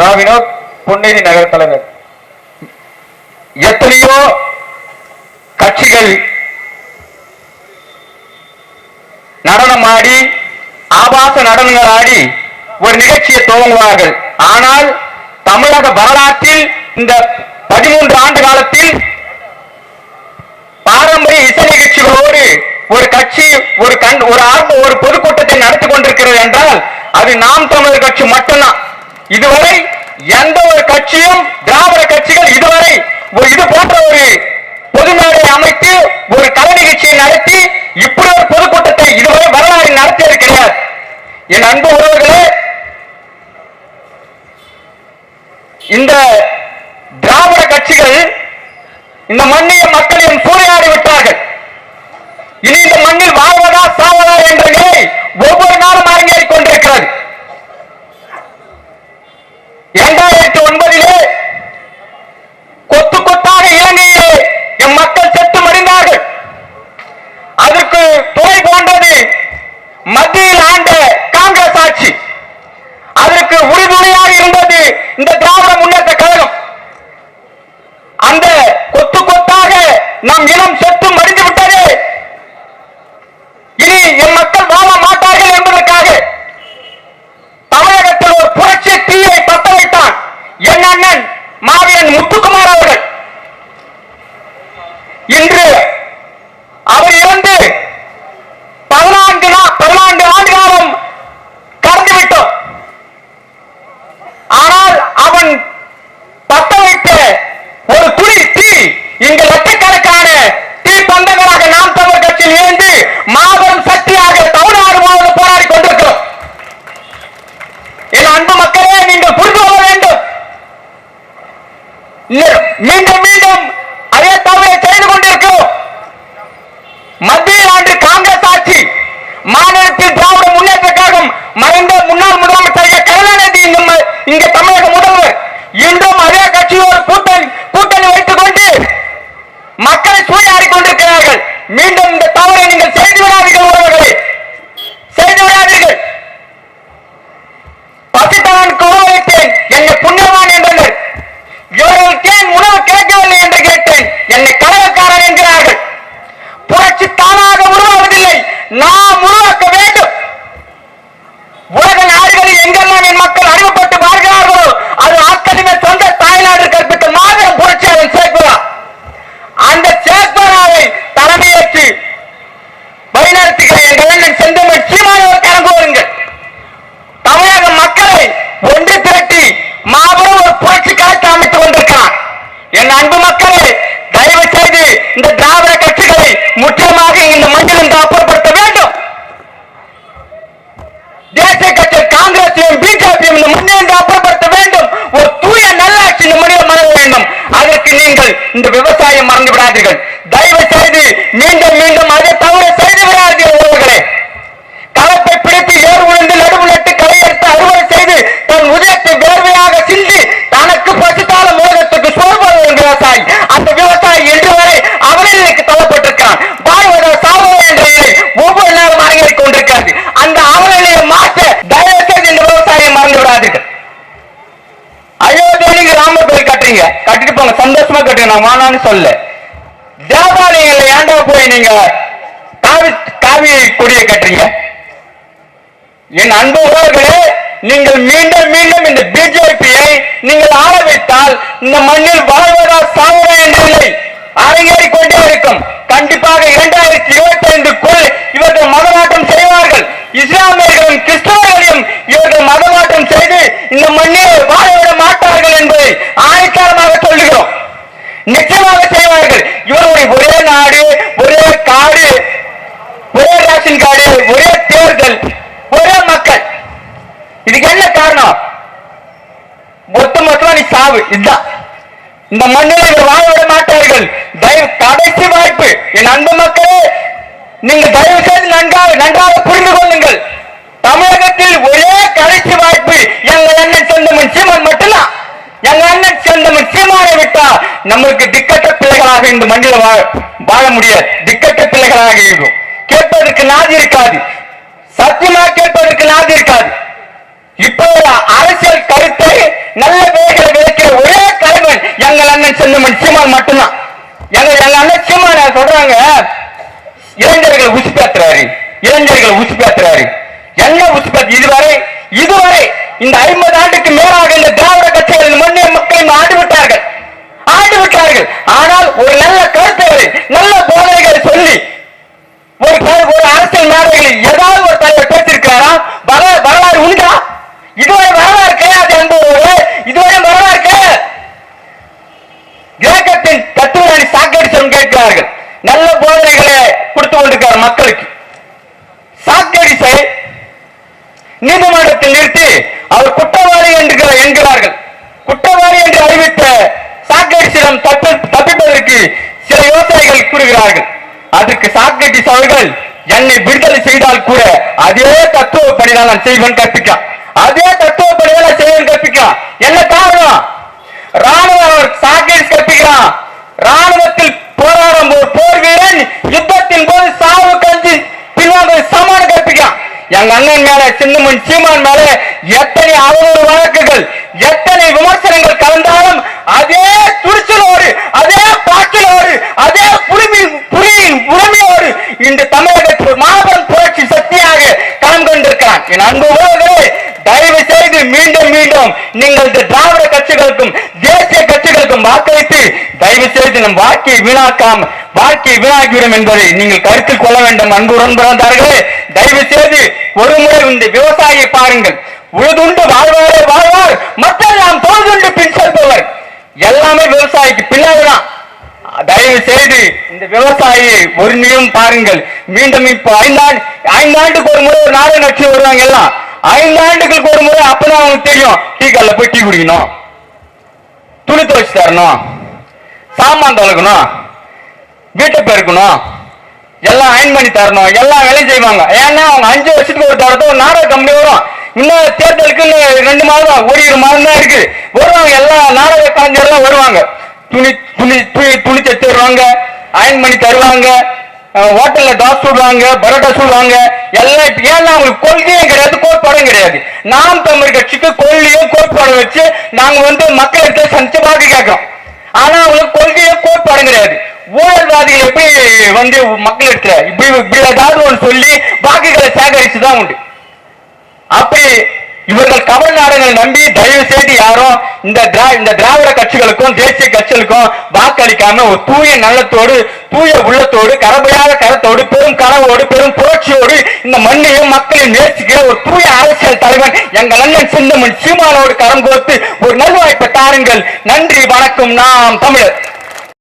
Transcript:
ரா வினோத் பொன்னேரி நகர தலைவர். எத்தனையோ கட்சிகள் நடனம் ஆடி ஆபாச நடனங்கள் ஆடி ஒரு நிகழ்ச்சியை துவங்குவார்கள். ஆனால் தமிழக வரலாற்றில் இந்த பதிமூன்று ஆண்டு காலத்தில் பாரம்பரிய இசை நிகழ்ச்சிகளோடு ஒரு கட்சி ஒரு கண் ஒரு ஆர்வ ஒரு பொதுக்கூட்டத்தை நடத்தி கொண்டிருக்கிறது என்றால் அது நாம் தமிழர் கட்சி மட்டும்தான். இதுவரை எந்த ஒரு கட்சியும் திராவிட கட்சிகள் இதுவரை ஒரு இது போன்ற ஒரு பொதுநாடை அமைத்து ஒரு கலை நிகழ்ச்சியை நடத்தி இப்படி ஒரு பொதுக்கூட்டத்தை இதுவரை வரலாறு நடத்தியது கிடையாது என் அன்பு உறவுகளே இந்த திராவிட கட்சிகள் இந்த மண்ணில் மக்களையும் சூறையாடி விட்டார்கள் இனி இந்த மண்ணில் வாழ்வதா சாவதா என்ற நிலை ஒவ்வொரு நாளும் அரங்கேறிக் கொண்டிருக்கிறது இரண்டாயிரத்தி ஒன்பதிலே கொத்து கொத்தாக இலங்கையிலே எம் மக்கள் செத்து மடிந்தார்கள். அதற்கு துணை போன்றது மத்தியில் ஆண்ட காங்கிரஸ் ஆட்சி. அதற்கு உறுதுணையாக இருந்தது இந்த திராவிட முன்னேற்ற கழகம். அந்த கொத்து கொத்தாக நம் இனம் செத்து மடிந்து விட்டது இனி என் மக்கள் வாழ மாட்டார்கள் என்பதற்காக தமிழகத்தில் ஒரு புரட்சி தீயை பத்த வைத்தான் என் அண்ணன் மாவீரன் முத்துக்குமார் அவர்கள் இன்று அவர் இறந்து பதினான்கு நா- பதினான்கு ஆண்டு காலம் கடந்து விட்டோம் ஆனால் அவன் பத்த வைத்த ஒரு துளி தீ இங்கு லட்சக்கணக்கான தீ பந்தங்களாக நாம் தமிழ் கட்சியில் இணைந்து மாபெரும் சக்தியாக தமிழ்நாடு முழுவதும் போராடி கொண்டிருக்கிறோம். என் அன்பு மக்களே நீங்கள் புரிந்து கொள்ள வேண்டும். மீண்டும் மீண்டும் அதே தவறை செய்து கொண்டிருக்கிறோம். மத்தியில் ஆண்டு காங்கிரஸ் ஆட்சி மாநிலத்தில் திராவிட முன்னேற்ற கழகம் மறைந்த முன்னாள் முதலமைச்சர் ஐயா கருணாநிதி இங்கு ம- இங்க தமிழக முதல்வர் இன்றும் அதே கட்சியோடு கூட்டணி கூட்டணி வைத்துக் கொண்டு மக்களை சூறையாடி கொண்டிருக்கிறார்கள் மீண்டும் இந்த தவறை நீங்கள் செய்து விடாதீர்கள் உறவுகளே செய்து விடாதீர்கள் பசித்தவனுக்கு உணவளித்தேன் என்னை புண்ணியவான் என்றனர் இவர்களுக்கு ஏன் உணவு கிடைக்கவில்லை என்று கேட்டேன் என்னை கலகக்காரன் என்கிறார்கள் புரட்சி தானாக உருவாவதில்லை நாம் உருவாக்க வேண்டும் உலக நாடுகளில் எங்கெல்லாம் என் மக்கள் அறிவுப்பட்டு வாழ்கிறார்களோ அது ஆட்களின் சொந்த தாய்நாடு கற்பித்த மாபெரும் புரட்சியாளர் சேக்குவா அந்த சேக்குவராவை தலைமையேற்று வழிநடத்துகிற எங்கள் அண்ணன் செந்தமிழ் சீமானவர் கலங்குவாருங்கள் தமிழக மக்களை ஒன்று திரட்டி மாபெரும் ஒரு புரட்சி காட்சி அமைத்துக் கொண்டிருக்கிறார் என் அன்பு மக்களே தயவு செய்து இந்த திராவிட கட்சிகளை முற்றிலுமாக இந்த மண்ணிலிருந்து அப்புறப்படுத்த வேண்டும். தேசிய கட்சி காங்கிரஸையும் பிஜேபியும் இந்த மண்ணிலிருந்து அப்புறப்படுத்த வேண்டும். ஒரு தூய நல்லாட்சி இந்த மண்ணில் மறக்க வேண்டும். அதற்கு நீங்கள் இந்த விவசாயம் மறந்து விடாதீர்கள். தயவு செய்து மீண்டும் மீண்டும் அதை தவறு செய்து விடாதீர்கள் உறவுகளே களத்தை பிடித்து ஏர் உழுந்து நடுவு நட்டு களை எடுத்து அறுவடை செய்து தன் உதயத்தை வேர்வையாக சிந்தி தனக்கு பசித்தால மோகத்துக்கு சோர்வது ஒரு விவசாயி அந்த விவசாயி இன்று வரை அவநிலைக்கு தள்ளப்பட்டிருக்கான் வாழ்வதோ சாவதோ என்ற நிலை ஒவ்வொரு நாளும் அரங்கேறிக் கொண்டிருக்கிறது அந்த அவநிலையை மாற்ற தயவு செய்து இந்த விவசாயியை மறந்து விடாதீர்கள் அயோத்தியா நீங்க ராமர் கோயில் கட்டுறீங்க கட்டிட்டு போங்க. சந்தோஷமா கட்டுங்க. நான் வேணான்னு சொல்ல தேவாலயங்கள்ல ஏண்டா போய் நீங்க காவி காவி கொடியை கட்டுறீங்க? என் அன்பு உறவுகளே நீங்கள் மீண்டும் மீண்டும் இந்த பிஜேபியை நீங்கள் ஆரம்பித்தால் இந்த மண்ணில் வாழ்வதா சாவதா என்று இல்லை அரங்கேறி கொண்டே இருக்கும். கண்டிப்பாக இரண்டாயிரத்தி இருபத்தி ஐந்துக்குள் இவர்கள் மதமாற்றம் செய்வார்கள். இஸ்லாமியர்களும் கிறிஸ்தவர்களையும் இவர்கள் மதமாற்றம் செய்து இந்த மண்ணில் வாழ விட மாட்டார்கள் என்பதை ஆணித்தரமாக சொல்லுகிறோம் நிச்சயமாக செய்வார்கள் இவருடைய ஒரே நாடு ஒரே காடு ஒரே ரேஷன் கார்டு ஒரே தேர்தல் ஒரே மக்கள். இதுக்கு என்ன காரணம்? மொத்த மொத்தமா நீ சாவு. இதுதான். இந்த மண்ணில் இவர் வாழ விட மாட்டார்கள். தயவு கடைசி வாய்ப்பு. என் அன்பு மக்களே நீங்க தயவு செய்து நன்றாக நன்றாக புரிந்து கொள்ளுங்கள். தமிழகத்தில் ஒரே கடைசி வாய்ப்பு. எங்க அண்ணன் செந்தமன் சீமான் மட்டும்தான். எங்க அண்ணன் செந்தமன் சீமானை விட்டா நம்மளுக்கு திக்கற்ற பிள்ளைகளாக இந்த மண்ணில் வாழும் வாழ முடியாது. திக்கட்ட பிள்ளைகளாக இருக்கும். கேட்பதற்கு நாதி இருக்காது. சத்தியமா கேட்பதற்கு நாதி இருக்காது. இப்போ அரசியல் கருத்தை நல்ல அண்ணன் செந்தமன் சீமான் மட்டும்தான். எங்க எங்க அண்ணன் சீமான் சொல்றாங்க? இளைஞர்களை உசுப்பேத்துறாரு இளைஞர்களை பேத்துறாரு என்ன உசுப்பேத்து இதுவரை இதுவரை இந்த ஐம்பது ஆண்டுக்கு மேலாக இந்த திராவிட கட்சிகள் முன்னே மக்கள் ஆண்டு விட்டார்கள். ஆண்டு விட்டார்கள் ஆனால் ஒரு நல்ல கருத்தவரை நல்ல போதனைகளை சொல்லி ஒரு ஒரு அரசியல் மேடைகளில் ஏதாவது ஒரு தலைவர் பேசியிருக்கிறாரா? வர வரலாறு உண்டா? இதுவரை வரலாறு கிடையாது என்பவர்களே இதுவரை வரலாறு கிடையாது. கிரேக்கத்தின் தத்துவராணி சாக்கடிசம் கேட்கிறார்கள். நல்ல போதனைகளை கொடுத்து கொண்டிருக்கிறார் மக்களுக்கு. சாக்கடிசை நீதி அதற்கு அவர்கள் என்னை விடுதலை செய்தால் கூட அதே தத்துவப்படிதான் நான் செய்வன் கற்பிக்கான் அதே தத்துவப்படிதான் நான் செய்வன் கற்பிக்கான் என்ன காரணம்? ராணுவ சாக்ரட்டிஸ் கற்பிக்கிறான். ராணுவத்தில் போராடும் ஒரு போர் வீரன் யுத்தத்தின் போது சாவு கஞ்சி பின்வாங்க சமான கற்பிக்கிறான். எங்க அண்ணன் மேல சின்னமன் சீமான் மேல எத்தனை அவதூறு வழக்குகள் எத்தனை விமர்சனங்கள் கலந்தாலும் அதே துணிச்சலோடு அதே பாக்கிலோடு அதே புலிமின் புலியின் உரிமையோடு இந்த தமிழகத்தில் ஒரு மாபெரும் புரட்சி சக்தியாக களம் கொண்டிருக்கிறான் என் அன்பு உறவுகளே தயவு செய்து மீண்டும் மீண்டும் நீங்கள் இந்த திராவிட கட்சிகளுக்கும் தேசிய கட்சிகளுக்கும் வாக்களித்து தயவு நம் வாழ்க்கையை வீணாக்காம வாழ்க்கையை வீணாக்கிவிடும் என்பதை நீங்கள் கருத்தில் கொள்ள வேண்டும் அன்பு உடன்பிறந்தார்களே தயவு செய்து ஒரு முறை இந்த விவசாயியை பாருங்கள். உழுதுண்டு வாழ்வாரே வாழ்வார். நாம் தோல்துண்டு பின் செல்பவர். எல்லாமே விவசாயிக்கு பின்னாடிதான் தயவு செய்து இந்த விவசாயியை ஒரு நிமிடம் பாருங்கள். மீண்டும் இப்போ ஐந்தாண்டு ஐந்தாண்டுக்கு ஒரு முறை ஒரு நாடு நட்சி வருவாங்க எல்லாம். ஐந்தாண்டுகளுக்கு ஒரு முறை அப்பதான் அவங்களுக்கு தெரியும். டீ கல்ல போய் டீ குடிக்கணும். துணி துவைச்சு தரணும். சாமான் தொலைக்கணும். வீட்டை பெருக்கணும். எல்லாம் அயன் பண்ணி தரணும். எல்லாம் வேலையும் செய்வாங்க. ஏன்னா அவங்க அஞ்சு வருஷத்துக்கு ஒரு தடவை ஒரு நாடக கம்பெனி வரும். இன்னும் தேர்தலுக்கு ரெண்டு மாதம் ஒரு இரு மாதம் தான் இருக்கு. வருவாங்க எல்லா நாடக கலைஞர்லாம் வருவாங்க. துணி துணி துணி துணி தைச்சு தருவாங்க அயன் பண்ணி தருவாங்க. ஹோட்டல்ல தோசை சுடுவாங்க பரோட்டா சுடுவாங்க. எல்லாம் ஏன்னா அவங்களுக்கு கொள்கையும் கிடையாது கோட்பாடும் கிடையாது. நாம் தமிழ் கட்சிக்கு கொள்கையும் கோட்பாடும் வச்சு நாங்க வந்து மக்களுக்கு சந்திச்சு பார்க்க கேட்கிறோம். ஆனா அவங்களுக்கு கொள்கையும் கோட்பாடு கிடையாது ஊழல்வாதிகள் எப்படி வந்து மக்கள் இடத்துல இப்படி இப்படி ஏதாவது ஒன்று சொல்லி வாக்குகளை சேகரிச்சுதான் உண்டு. அப்படி இவர்கள் கமல் நம்பி தயவு செய்து யாரும் இந்த இந்த திராவிட கட்சிகளுக்கும் தேசிய கட்சிகளுக்கும் வாக்களிக்காம ஒரு தூய நல்லத்தோடு தூய உள்ளத்தோடு கரபையாக கரத்தோடு பெரும் கனவோடு பெரும் புரட்சியோடு இந்த மண்ணையும் மக்களையும் நேசிக்கிற ஒரு தூய அரசியல் தலைவன் எங்கள் அண்ணன் சிந்தமன் சீமானோடு கரம் கோர்த்து ஒரு நல்வாய்ப்பை தாருங்கள். நன்றி வணக்கம். நாம் தமிழர்.